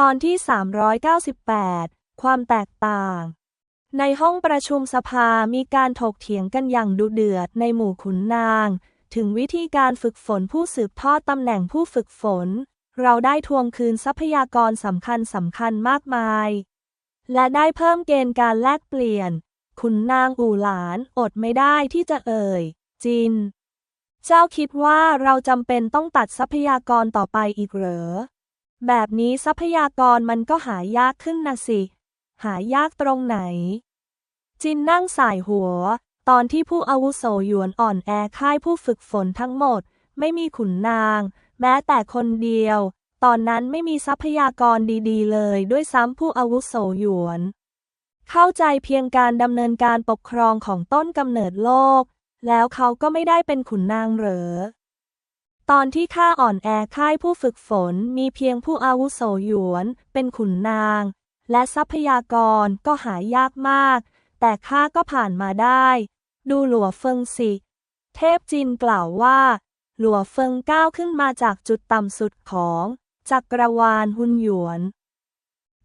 ตอนที่ 398 ความแตกต่าง ในห้องประชุมสภามีการถกเถียงกันอย่างดุเดือดในหมู่ขุนนาง ถึงวิธีการฝึกฝนผู้สืบทอดตำแหน่งผู้ฝึกฝน เราได้ทวงคืนทรัพยากรสำคัญสำคัญมากมาย และได้เพิ่มเกณฑ์การแลกเปลี่ยน ขุนนางอู่หลานอดไม่ได้ที่จะเอ่ย จิน เจ้าคิดว่าเราจำเป็นต้องตัดทรัพยากรต่อไปอีกเหรอ แบบนี้ทรัพยากรมันก็หายากขึ้นนะสิ หายากตรงไหน จินนั่งสายหัว ตอนที่ผู้อาวุโสหยวนอ่อนแอค่ายผู้ฝึกฝนทั้งหมด ไม่มีขุนนาง แม้แต่คนเดียว ตอนนั้นไม่มีทรัพยากรดีๆ เลยด้วยซ้ำผู้อาวุโสหยวน เข้าใจเพียงการดำเนินการปกครองของต้นกำเนิดโลก แล้วเขาก็ไม่ได้เป็นขุนนางเหรอ ตอนที่ข้าอ่อนแอค่ายผู้ฝึกฝนมีเพียงผู้อาวุโสหยวน เป็นขุนนาง และทรัพยากรก็หายากมาก แต่ข้าก็ผ่านมาได้ ดูหลัวเฟิงสิ เทพจินกล่าวว่า หลัวเฟิงก้าวขึ้นมาจากจุดต่ำสุดของจักรวาลหุนหยวน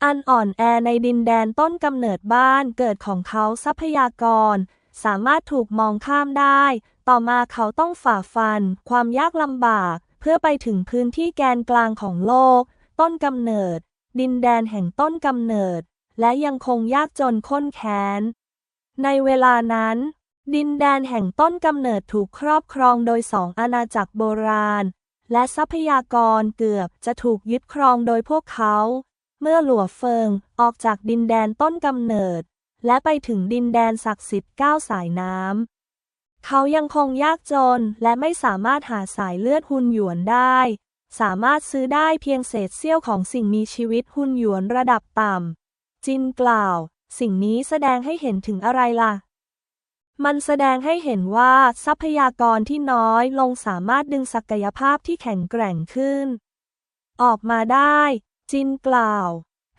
อันอ่อนแอในดินแดนต้นกำเนิดบ้านเกิดของเขาทรัพยากร สามารถถูกมองข้ามได้ ต่อมาเขาต้องฝ่าฟัน ความยากลำบาก เพื่อไปถึงพื้นที่แกนกลางของโลก ต้นกำเนิด ดินแดนแห่งต้นกำเนิด และยังคงยากจนข้นแค้น ในเวลานั้น ดินแดนแห่งต้นกำเนิดถูกครอบครองโดยสองอาณาจักรโบราณ และทรัพยากรเกือบจะถูกยึดครองโดยพวกเขา เมื่อหลัวเฟิงออกจากดินแดนต้นกำเนิด และไปถึงดินแดนศักดิ์สิทธิ์เก้าสายน้ำ เขายังคงยากจนและไม่สามารถหาสายเลือดหุนหยวนได้ สามารถซื้อได้เพียงเศษเสี้ยวของสิ่งมีชีวิตหุนหยวนระดับต่ำ จินกล่าว สิ่งนี้แสดงให้เห็นถึงอะไรล่ะ มันแสดงให้เห็นว่าทรัพยากรที่น้อยลงสามารถดึงศักยภาพที่แข็งแกร่งขึ้น ออกมาได้ จินกล่าว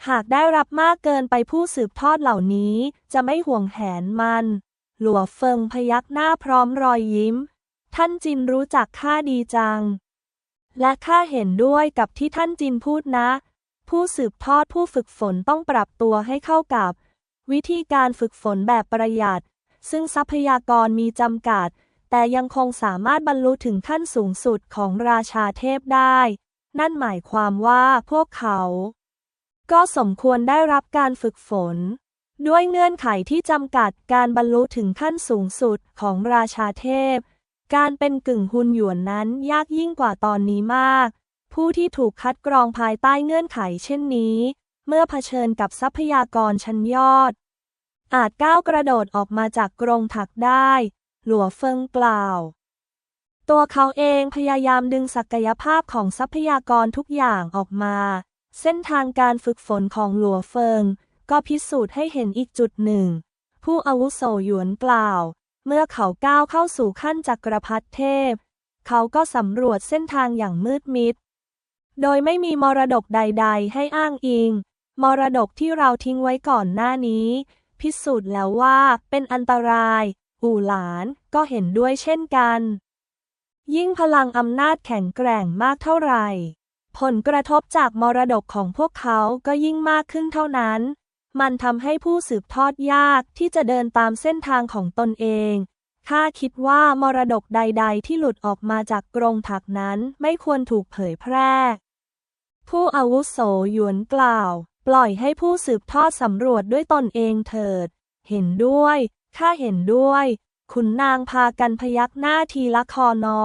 หากได้รับมากเกินไปผู้สืบทอดเหล่านี้จะไม่ห่วงแหนมัน หลัวเฟิงพยักหน้าพร้อมรอยยิ้ม ท่านจินรู้จักข้าดีจัง และข้าเห็นด้วยกับที่ท่านจินพูดนะ ผู้สืบทอดผู้ฝึกฝนต้องปรับตัวให้เข้ากับ วิธีการฝึกฝนแบบประหยัด ซึ่งทรัพยากรมีจำกัด แต่ยังคงสามารถบรรลุถึงขั้นสูงสุดของราชาเทพได้ นั่นหมายความว่าพวกเขา ก็สมควรได้รับการฝึกฝน ด้วยเงื่อนไขที่จำกัดการบรรลุถึงขั้นสูงสุดของราชาเทพ การเป็นกึ่งหุนหยวนนั้นยากยิ่งกว่าตอนนี้มาก ผู้ที่ถูกคัดกรองภายใต้เงื่อนไขเช่นนี้ เมื่อเผชิญกับทรัพยากรชั้นยอด อาจก้าวกระโดดออกมาจากกรงถักได้ หลัวเฟิงกล่าว ตัวเขาเองพยายามดึงศักยภาพของทรัพยากรทุกอย่างออกมา เส้นทางการฝึกฝนของหลัวเฟิง ก็พิสูจน์ให้เห็นอีกจุดหนึ่ง ผู้อาวุโสหยวนกล่าว เมื่อเขาก้าวเข้าสู่ขั้นจักรพรรดิเทพ เขาก็สำรวจเส้นทางอย่างมืดมิด โดยไม่มีมรดกใด ๆ ให้อ้างอิง มรดกที่เราทิ้งไว้ก่อนหน้านี้ พิสูจน์แล้วว่าเป็นอันตราย อู่หลานก็เห็นด้วยเช่นกัน ยิ่งพลังอำนาจแข็งแกร่งมากเท่าไหร่ ผลกระทบจากมรดกของพวกเขาก็ยิ่งมากขึ้นเท่านั้น มันทำให้ผู้สืบทอดยากที่จะเดินตามเส้นทางของตนเองข้าคิดว่ามรดกใด ๆ ที่หลุดออกมาจากกรงถักนั้นไม่ควรถูกเผยแพร่ ผู้อาวุโสหยวนกล่าว ปล่อยให้ผู้สืบทอดสำรวจด้วยตนเองเถิด เห็นด้วยข้าเห็นด้วย ขุนนางพากันพยักหน้าทีละคอนอ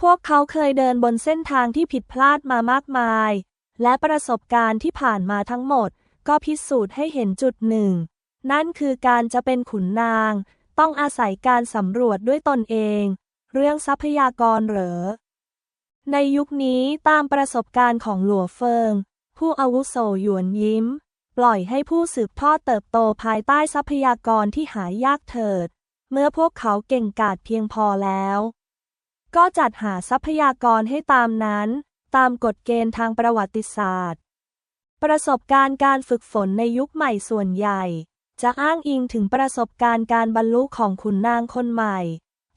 พวกเขาเคยเดินบนเส้นทางที่ผิดพลาดมามากมาย และประสบการณ์ที่ผ่านมาทั้งหมด ก็พิสูจน์ให้เห็นจุดหนึ่ง นั่นคือการจะเป็นขุนนาง ต้องอาศัยการสำรวจด้วยตนเอง เรื่องทรัพยากรเหรอ ในยุคนี้ตามประสบการณ์ของหลัวเฟิง ผู้อาวุโสหยวนยิ้ม ปล่อยให้ผู้สืบทอดเติบโตภายใต้ทรัพยากรที่หายากเถิด เมื่อพวกเขาเก่งกาจเพียงพอแล้ว ก็จัดหาทรัพยากรให้ตามนั้น ตามกฎเกณฑ์ทางประวัติศาสตร์ ประสบการณ์การฝึกฝนในยุคใหม่ส่วนใหญ่ จะอ้างอิงถึงประสบการณ์การบรรลุของขุนนางคนใหม่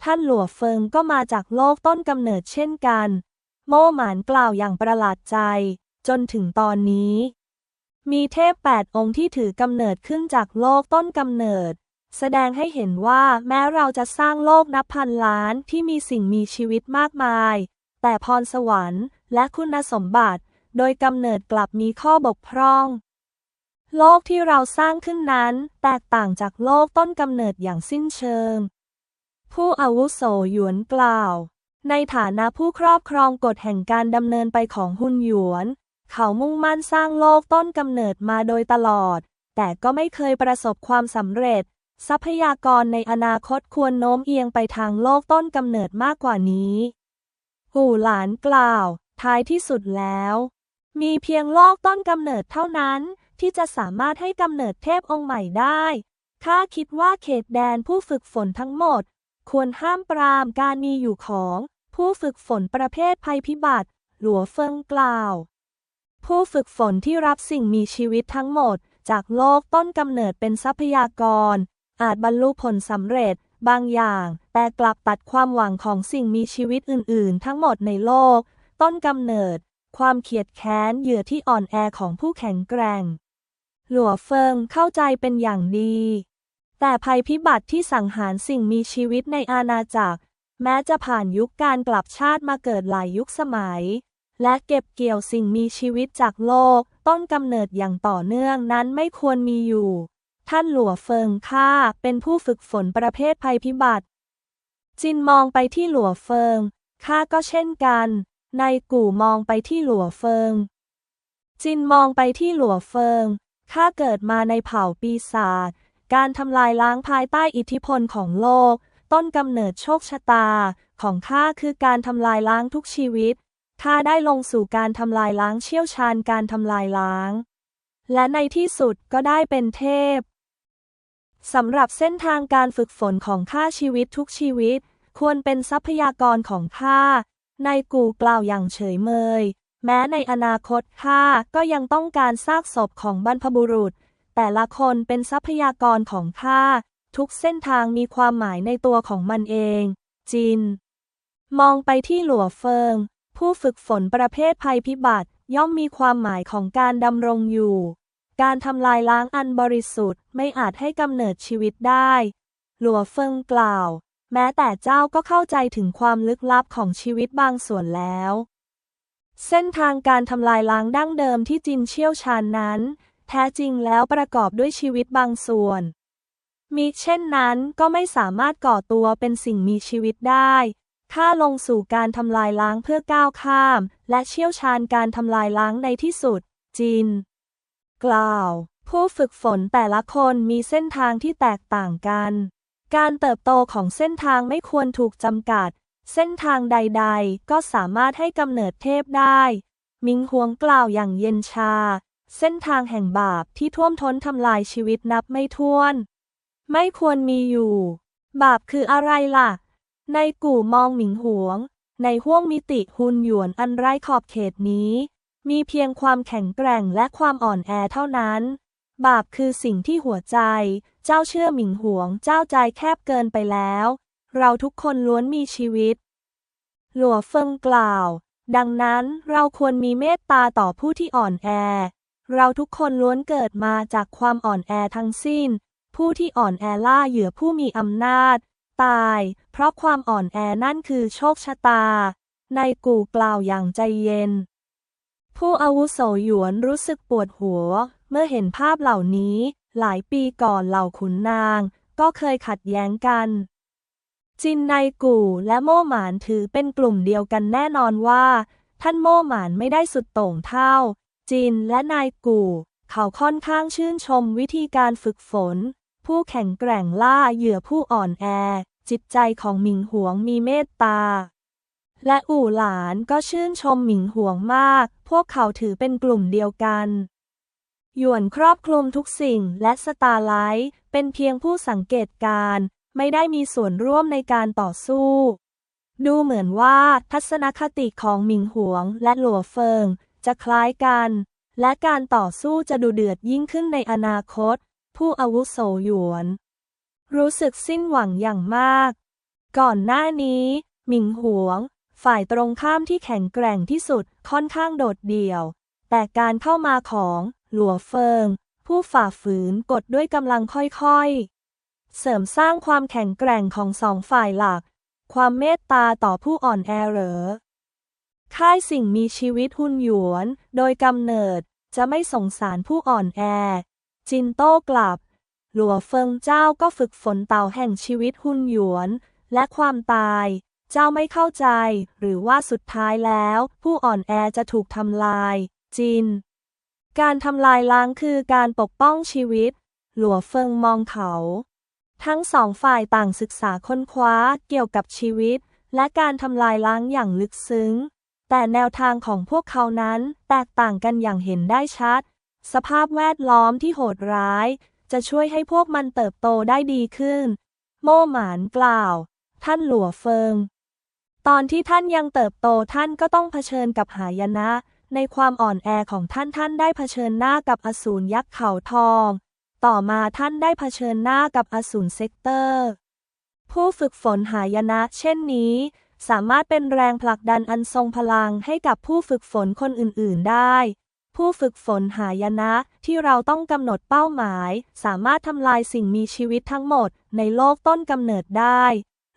ท่านหลัวเฟิงก็มาจากโลกต้นกำเนิดเช่นกัน โม่หมานกล่าวอย่างประหลาดใจ จนถึงตอนนี้ มีเทพแปดองค์ที่ถือกำเนิดขึ้นจากโลกต้นกำเนิด แสดงให้เห็นว่าแม้เราจะสร้างโลกนับพันล้านที่มีสิ่งมีชีวิตมากมาย แต่พรสวรรค์และคุณสมบัติ โดยกำเนิดกลับมีข้อบกพร่อง โลกที่เราสร้างขึ้นนั้น แตกต่างจากโลกต้นกำเนิดอย่างสิ้นเชิง ผู้อาวุโสหยวนกล่าว ในฐานะผู้ครอบครองกฎแห่งการดำเนินไปของฮุนหยวน เขามุ่งมั่นสร้างโลกต้นกำเนิดมาโดยตลอด แต่ก็ไม่เคยประสบความสำเร็จ ทรัพยากรในอนาคตควรโน้มเอียงไปทางโลกต้นกำเนิดมากกว่านี้หูหลานกล่าว ท้ายที่สุดแล้ว มีเพียงโลกต้นกำเนิดเท่านั้น ที่จะสามารถให้กำเนิดเทพองค์ใหม่ได้ข้าคิดว่าเขตแดนผู้ฝึกฝนทั้งหมด ควรห้ามปรามการมีอยู่ของ ผู้ฝึกฝนประเภทภัยพิบัติ หลัวเฟิงกล่าว ผู้ฝึกฝนที่รับสิ่งมีชีวิตทั้งหมด จากโลกต้นกำเนิดเป็นทรัพยากร อาจบรรลุผลสำเร็จบางอย่าง แต่กลับตัดความหวังของสิ่งมีชีวิตอื่น ๆ ทั้งหมดในโลก ต้นกำเนิด ความเขียดแค้นเหยื่อที่อ่อนแอของผู้แข็งแกร่ง หลัวเฟิงเข้าใจเป็นอย่างดี แต่ภัยพิบัติที่สังหารสิ่งมีชีวิตในอาณาจักร แม้จะผ่านยุคการกลับชาติมาเกิดหลายยุคสมัย และเก็บเกี่ยวสิ่งมีชีวิตจากโลก ต้นกำเนิดอย่างต่อเนื่องนั้นไม่ควรมีอยู่ ท่านหลัวเฟิงข้าเป็นผู้ฝึกฝนประเภทภัยพิบัติ จินมองไปที่หลัวเฟิงข้าก็เช่นกัน นายกู่มองไปที่หลัวเฟิง จินมองไปที่หลัวเฟิง ข้าเกิดมาในเผ่าปีศาจ การทำลายล้างภายใต้อิทธิพลของโลก ต้นกำเนิดโชคชะตา ของข้าคือการทำลายล้างทุกชีวิต ข้าได้ลงสู่การทำลายล้างเชี่ยวชาญการทำลายล้าง และในที่สุดก็ได้เป็นเทพ สำหรับเส้นทางการฝึกฝนของข้าชีวิตทุกชีวิต ควรเป็นทรัพยากรของข้า นายกูกล่าวอย่างเฉยเมย แม้ในอนาคตข้าก็ยังต้องการซากศพของบรรพบุรุษ แต่ละคนเป็นทรัพยากรของข้าทุกเส้นทางมีความหมายในตัวของมันเอง จิน มองไปที่หลัวเฟิง ผู้ฝึกฝนประเภทภัยพิบัติย่อมมีความหมายของการดำรงอยู่ การทำลายล้างอันบริสุทธิ์ไม่อาจให้กำเนิดชีวิตได้ หลัวเฟิงกล่าว แม้แต่เจ้าก็เข้าใจถึงความลึกลับของชีวิตบางส่วนแล้ว เส้นทางการทำลายล้างดั้งเดิมที่จินเชี่ยวชาญนั้น แท้จริงแล้วประกอบด้วยชีวิตบางส่วน มิเช่นนั้นก็ไม่สามารถก่อตัวเป็นสิ่งมีชีวิตได้ข้าลงสู่การทำลายล้างเพื่อก้าวข้าม และเชี่ยวชาญการทำลายล้างในที่สุด จิน กล่าว ผู้ฝึกฝนแต่ละคนมีเส้นทางที่แตกต่างกัน การเติบโตของเส้นทางไม่ควรถูกจำกัด เส้นทางใดๆ ก็สามารถให้กำเนิดเทพได้ มิงหวงกล่าวอย่างเย็นชา เส้นทางแห่งบาปที่ท่วมท้นทำลายชีวิตนับไม่ถ้วน ไม่ควรมีอยู่ บาปคืออะไรล่ะ ในกู่มองหมิงหวง ในห้วงมิติหุนหยวนอันไร้ขอบเขตนี้ มีเพียงความแข็งแกร่งและความอ่อนแอเท่านั้น บาปคือสิ่งที่หัวใจ เจ้าเชื่อหมิงหวง เจ้าใจแคบเกินไปแล้ว เราทุกคนล้วนมีชีวิต หลัวเฟิงกล่าว ดังนั้นเราควรมีเมตตาต่อผู้ที่อ่อนแอ เราทุกคนล้วนเกิดมาจากความอ่อนแอทั้งสิ้น ผู้ที่อ่อนแอล่าเหยื่อผู้มีอำนาจ ตาย เพราะความอ่อนแอนั่นคือโชคชะตา ในกู่กล่าวอย่างใจเย็น ผู้อาวุโสหยวนรู้สึกปวดหัว เมื่อเห็นภาพเหล่านี้ หลายปีก่อนเหล่าขุนนาง ก็เคยขัดแย้งกัน จินไนกู่และโม่หมานถือเป็นกลุ่มเดียวกันแน่นอนว่า ท่านโม่หมานไม่ได้สุดโต่งเท่า จินและนายกู่ เขาค่อนข้างชื่นชมวิธีการฝึกฝน ผู้แข็งแกร่งล่าเหยื่อผู้อ่อนแอ จิตใจของหมิงหวงมีเมตตาและอู่หลานก็ชื่นชมหมิงหวงมาก พวกเขาถือเป็นกลุ่มเดียวกัน หยวนครอบคลุมทุกสิ่งและสตาร์ไลท์เป็นเพียงผู้สังเกตการณ์ไม่ได้มีส่วนร่วมในการต่อสู้ ดูเหมือนว่าทัศนคติของหมิงหวงและหลัวเฟิง จะคล้ายกัน และการต่อสู้จะดูเดือดยิ่งขึ้นในอนาคต ผู้อาวุโสหยวน รู้สึกสิ้นหวังอย่างมาก ก่อนหน้านี้หมิงหวง ฝ่ายตรงข้ามที่แข็งแกร่งที่สุดค่อนข้างโดดเดี่ยว แต่การเข้ามาของ หลัวเฟิง ผู้ฝ่าฝืนกดด้วยกำลังค่อยๆ เสริมสร้างความแข็งแกร่งของสองฝ่ายหลัก ความเมตตาต่อผู้อ่อนแอเหรอค่ายสิ่งมีชีวิตหุ่นหยวน โดยกำเนิดจะไม่สงสารผู้อ่อนแอ จินโต้กลับ หลัวเฟิงเจ้าก็ฝึกฝนเต่าแห่งชีวิตหุ่นหยวน และความตาย เจ้าไม่เข้าใจ หรือว่าสุดท้ายแล้ว ผู้อ่อนแอจะถูกทำลาย จิน การทำลายล้างคือการปกป้องชีวิต หลัวเฟิงมองเขา ทั้งสองฝ่ายต่างศึกษาค้นคว้าเกี่ยวกับชีวิต และการทำลายล้างอย่างลึกซึ้ง แต่แนวทางของพวกเขานั้นแตกต่างกันอย่างเห็นได้ชัด สภาพแวดล้อมที่โหดร้าย จะช่วยให้พวกมันเติบโตได้ดีขึ้น โม่หมานกล่าว ท่านหลัวเฟิง ตอนที่ท่านยังเติบโตท่านก็ต้องเผชิญกับหายนะ ในความอ่อนแอของท่านท่านได้เผชิญหน้ากับอสูรยักษ์เขาทอง ต่อมาท่านได้เผชิญหน้ากับอสูรเซกเตอร์ ผู้ฝึกฝนหายนะ เช่นนี้ สามารถเป็นแรงผลักดันอันทรงพลังให้กับผู้ฝึกฝนคนอื่น ๆ ได้ ผู้ฝึกฝนหายนะที่เราต้องกำหนดเป้าหมาย สามารถทำลายสิ่งมีชีวิตทั้งหมดในโลกต้นกำเนิดได้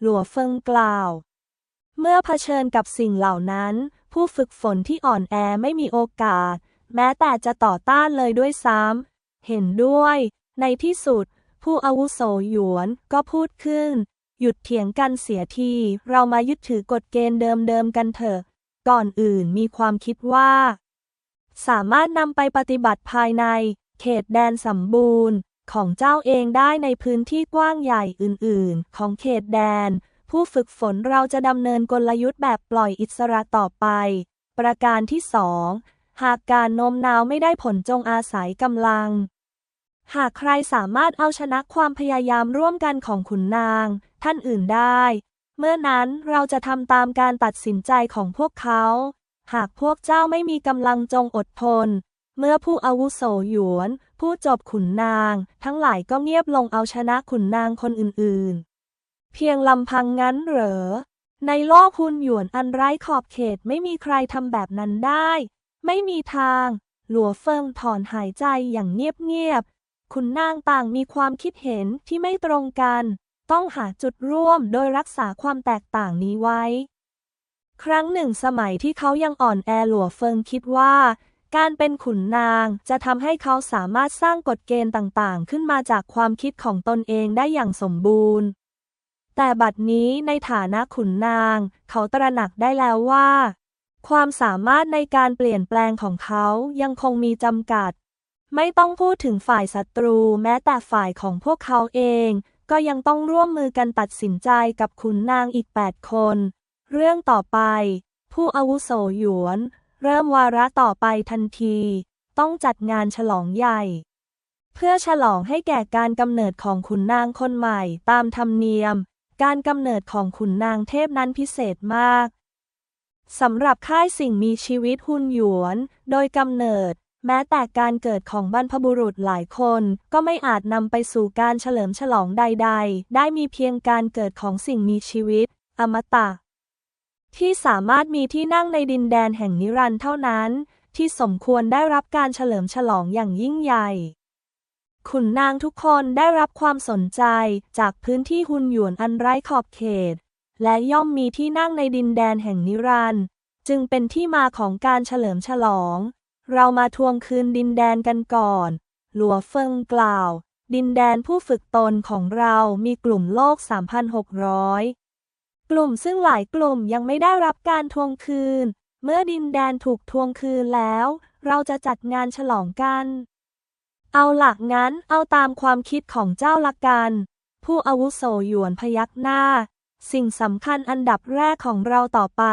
หลัวเฟิงกล่าว เมื่อเผชิญกับสิ่งเหล่านั้น ผู้ฝึกฝนที่อ่อนแอไม่มีโอกาส แม้แต่จะต่อต้านเลยด้วยซ้ำเห็นด้วย ในที่สุด ผู้อาวุโสหยวนก็พูดขึ้น หยุดเถียงกันเสียที เรามายึดถือกฎเกณฑ์เดิมๆกันเถอะ ก่อนอื่นมีความคิดว่า สามารถนำไปปฏิบัติภายใน เขตแดนสมบูรณ์ของเจ้าเองได้ในพื้นที่กว้างใหญ่อื่น ๆ ของเขตแดน ผู้ฝึกฝนเราจะดำเนินกลยุทธ์แบบปล่อยอิสระต่อไป ประการที่สองหากการโน้มน้าวไม่ได้ผลจงอาศัยกำลัง หากใครสามารถเอาชนะความพยายามร่วมกันของขุนนาง ท่านอื่นได้ เมื่อนั้นเราจะทำตามการตัดสินใจของพวกเขา หากพวกเจ้าไม่มีกำลังจงอดทน เมื่อผู้อาวุโสหยวน ผู้จบขุนนาง ทั้งหลายก็เงียบลงเอาชนะขุนนางคนอื่นๆ เพียงลำพังงั้นเหรอ ในโลกคุณหยวนอันไร้ขอบเขตไม่มีใครทำแบบนั้นได้ ไม่มีทาง หลัวเฟิงถอนหายใจอย่างเงียบๆขุนนางต่างมีความคิดเห็นที่ไม่ตรงกัน ต้องหาจุดร่วมโดยรักษาความแตกต่างนี้ไว้ ครั้งหนึ่งสมัยที่เขายังอ่อนแอหลัวเฟิงคิดว่าการเป็นขุนนางจะทำให้เขาสามารถสร้างกฎเกณฑ์ต่างๆ ขึ้นมาจากความคิดของตนเองได้อย่างสมบูรณ์ แต่บัดนี้ในฐานะขุนนาง เขาตระหนักได้แล้วว่า ความสามารถในการเปลี่ยนแปลงของเขายังคงมีจำกัด ไม่ต้องพูดถึงฝ่ายศัตรูแม้แต่ฝ่ายของพวกเขาเอง ก็ยังต้องร่วมมือกันตัดสินใจกับขุนนางอีก 8 คน เรื่องต่อไป ผู้อาวุโสหยวน เริ่มวาระต่อไปทันที ต้องจัดงานฉลองใหญ่เพื่อฉลองให้แก่การกำเนิดของขุนนางคนใหม่ตามธรรมเนียม การกำเนิดของขุนนางเทพนั้นพิเศษมากสำหรับค่ายสิ่งมีชีวิตหุนหยวน โดยกำเนิด แม้แต่การเกิดของบรรพบุรุษหลายคน ก็ไม่อาจนำไปสู่การเฉลิมฉลองใด ๆ ได้มีเพียงการเกิดของสิ่งมีชีวิต อมตะ ที่สามารถมีที่นั่งในดินแดนแห่งนิรันดร์เท่านั้น ที่สมควรได้รับการเฉลิมฉลองอย่างยิ่งใหญ่ ขุนนางทุกคนได้รับความสนใจจากพื้นที่หุนหยวนอันไร้ขอบเขต และย่อมมีที่นั่งในดินแดนแห่งนิรันด์จึงเป็นที่มาของการเฉลิมฉลอง เรามาทวงคืนดินแดนกันก่อน หลัวเฟิงกล่าว ดินแดนผู้ฝึกตนของเรามีกลุ่มโลก 3,600 กลุ่มซึ่งหลายกลุ่มยังไม่ได้รับการทวงคืน เมื่อดินแดนถูกทวงคืนแล้ว เราจะจัดงานฉลองกัน เอาหลักงั้นเอาตามความคิดของเจ้าละกัน ผู้อาวุโสหยวนพยักหน้า สิ่งสำคัญอันดับแรกของเราต่อไป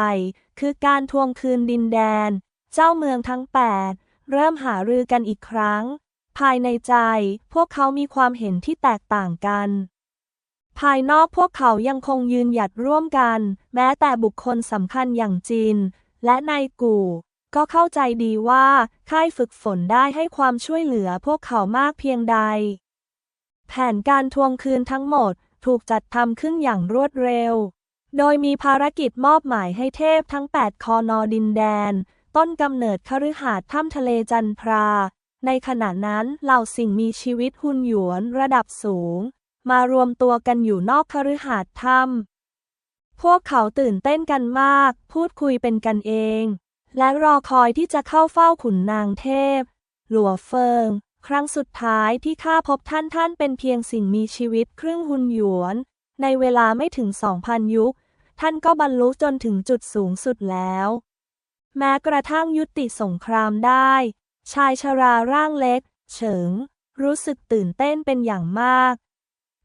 คือการทวงคืนดินแดน เจ้าเมืองทั้งแปดเริ่มหารือกันอีกครั้ง ภายในใจพวกเขามีความเห็นที่แตกต่างกัน ภายนอกพวกเขายังคงยืนหยัดร่วมกัน แม้แต่บุคคลสำคัญอย่างจีนและนายกู่ ก็เข้าใจดีว่าค่ายฝึกฝนได้ให้ความช่วยเหลือพวกเขามากเพียงใด แผนการทวงคืนทั้งหมดถูกจัดทำขึ้นอย่างรวดเร็ว โดยมีภารกิจมอบหมายให้เทพทั้ง 8 คอนอดินแดน ต้นกำเนิดคฤหาสน์ถ้ำทะเลจันทรา ในขณะนั้นเหล่าสิ่งมีชีวิตหุ่นหยวนระดับสูง มารวมตัวกันอยู่นอกคฤหาสน์ถ้ำพวกเขาตื่นเต้นกันมาก พูดคุยเป็นกันเอง และรอคอยที่จะเข้าเฝ้าขุนนางเทพ หลัวเฟิง ครั้งสุดท้ายที่ข้าพบท่านท่านเป็นเพียงสิ่งมีชีวิตครึ่งหุ่นหยวน ในเวลาไม่ถึงสองพันยุค ท่านก็บรรลุจนถึงจุดสูงสุดแล้ว แม้กระทั่งยุติสงครามได้ ชายชราร่างเล็ก เฉิง รู้สึกตื่นเต้นเป็นอย่างมาก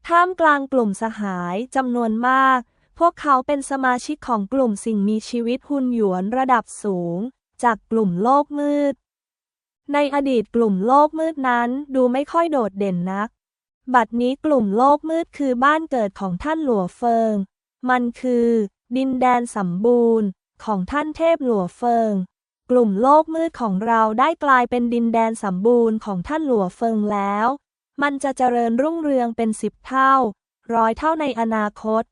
ท่ามกลางกลุ่มสหายจำนวนมาก พวกเขาเป็นสมาชิกของกลุ่มสิ่งมีชีวิตหุ่นหยวนระดับสูง จากกลุ่มโลกมืด ในอดีตกลุ่มโลกมืดนั้นดูไม่ค่อยโดดเด่นนัก บัดนี้กลุ่มโลกมืดคือบ้านเกิดของท่านหลัวเฟิง มันคือ ดินแดนสมบูรณ์ ของท่านเทพหลัวเฟิง กลุ่มโลกมืดของเราได้กลายเป็นดินแดนสมบูรณ์ของท่านหลัวเฟิงแล้ว มันจะเจริญรุ่งเรืองเป็นสิบเท่า ร้อยเท่าในอนาคต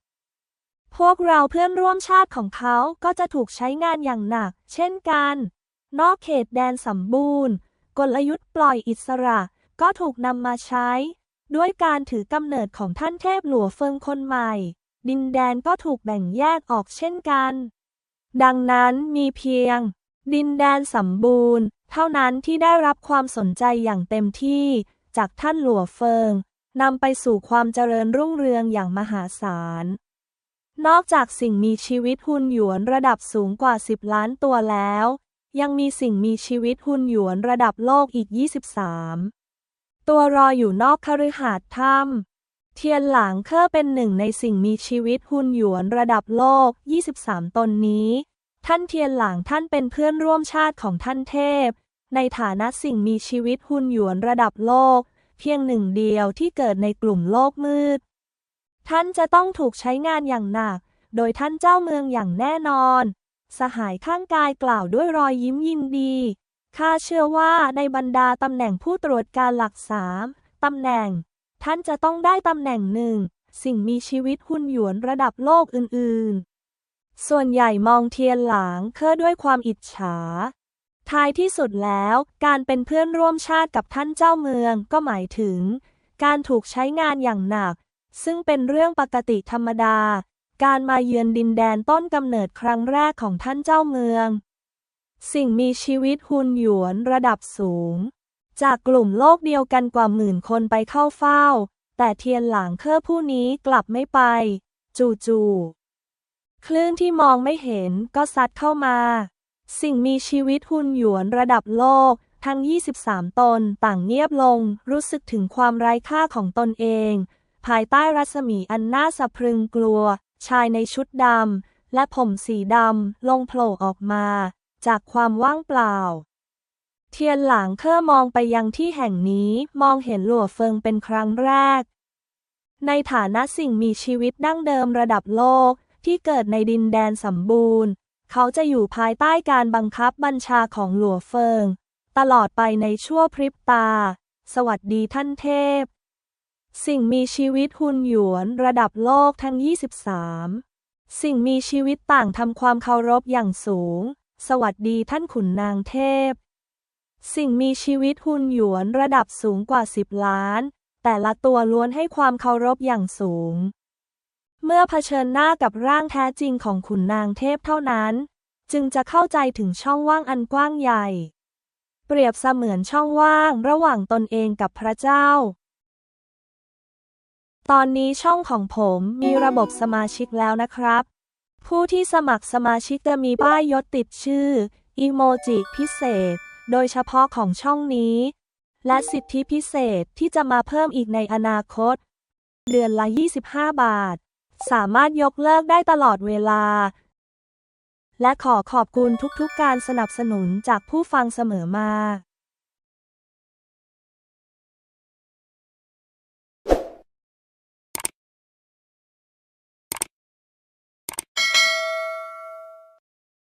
พวกเราเพื่อนร่วมชาติของเขาก็จะถูกใช้งานอย่างหนัก เช่นกัน นอกเขตแดนสมบูรณ์ กลยุทธ์ปล่อยอิสระก็ถูกนำมาใช้ ด้วยการถือกำเนิดของท่านเทพหลัวเฟิงคนใหม่ ดินแดนก็ถูกแบ่งแยกออกเช่นกัน ดังนั้นมีเพียง ดินแดนสมบูรณ์ เท่านั้นที่ได้รับความสนใจอย่างเต็มที่ จากท่านหลัวเฟิงนำไปสู่ความเจริญรุ่งเรืองอย่างมหาศาล นอกจากสิ่งมีชีวิตหุ่นหยวนระดับสูงกว่า 10 ล้านตัวแล้ว ยังมีสิ่งมีชีวิตหุ่นหยวนระดับโลกอีก 23 ตัวรออยู่นอกคฤหาสน์ถ้ำเทียนหลางเคอร์เป็นหนึ่งในสิ่งมีชีวิตหุ่นหยวนระดับโลก 23 ตนนี้ ท่านเทียนหลางท่านเป็นเพื่อนร่วมชาติของท่านเทพ ในฐานะสิ่งมีชีวิตหุ่นหยวนระดับโลก เพียงหนึ่งเดียวที่เกิดในกลุ่มโลกมืด ท่านจะต้องถูกใช้งานอย่างหนัก โดยท่านเจ้าเมืองอย่างแน่นอน สหายข้างกายกล่าวด้วยรอยยิ้มยินดี ข้าเชื่อว่าในบรรดาตำแหน่งผู้ตรวจการหลักสามตำแหน่ง ท่านจะต้องได้ตำแหน่งหนึ่ง สิ่งมีชีวิตหุนหยวนระดับโลกอื่นๆ ส่วนใหญ่มองเทียนหลางเคอด้วยความอิจฉาท้ายที่สุดแล้วการเป็นเพื่อนร่วมชาติกับท่านเจ้าเมืองก็หมายถึง การถูกใช้งานอย่างหนัก ซึ่งเป็นเรื่องปกติธรรมดา การมาเยือนดินแดนต้นกำเนิดครั้งแรกของท่านเจ้าเมือง สิ่งมีชีวิตหุนหยวนระดับสูง จากกลุ่มโลกเดียวกันกว่าหมื่นคนไปเข้าเฝ้า แต่เทียนหลางเคอผู้นี้กลับไม่ไป จู่ๆคลื่นที่มองไม่เห็นก็ซัดเข้ามา สิ่งมีชีวิตหุนหยวนระดับโลกทั้ง 23 ตนต่างเงียบลง รู้สึกถึงความไร้ค่าของตนเอง ภายใต้รัศมีอันน่าสะพรึงกลัว ชายในชุดดำ และผมสีดำ ลงโผล่ออกมา จากความว่างเปล่า เทียนหลางเคอมองไปยังที่แห่งนี้มองเห็นหลัวเฟิงเป็นครั้งแรก ในฐานะสิ่งมีชีวิตดั้งเดิมระดับโลกที่เกิดในดินแดนสมบูรณ์ เขาจะอยู่ภายใต้การบังคับบัญชาของหลัวเฟิง ตลอดไปในชั่วพริบตา สวัสดีท่านเทพ สิ่งมีชีวิตหุ่นหยวนระดับโลกทั้ง 23 สิ่งมีชีวิตต่างทำความเคารพอย่างสูง สวัสดีท่านขุนนางเทพ สิ่งมีชีวิตหุ่นหยวนระดับสูงกว่า 10 ล้าน แต่ละตัวล้วนให้ความเคารพอย่างสูง เมื่อเผชิญหน้ากับร่างแท้จริงของขุนนางเทพเท่านั้น จึงจะเข้าใจถึงช่องว่างอันกว้างใหญ่ เปรียบเสมือนช่องว่างระหว่างตนเองกับพระเจ้า ตอนนี้ช่องของผมมีระบบสมาชิกแล้วนะครับ ผู้ที่สมัครสมาชิกจะมีป้ายยศติดชื่ออีโมจิพิเศษ โดยเฉพาะของช่องนี้ และสิทธิพิเศษที่จะมาเพิ่มอีกในอนาคต เดือนละ 25 บาท สามารถยกเลิกได้ตลอดเวลา และขอขอบคุณทุกๆการสนับสนุนจากผู้ฟังเสมอมา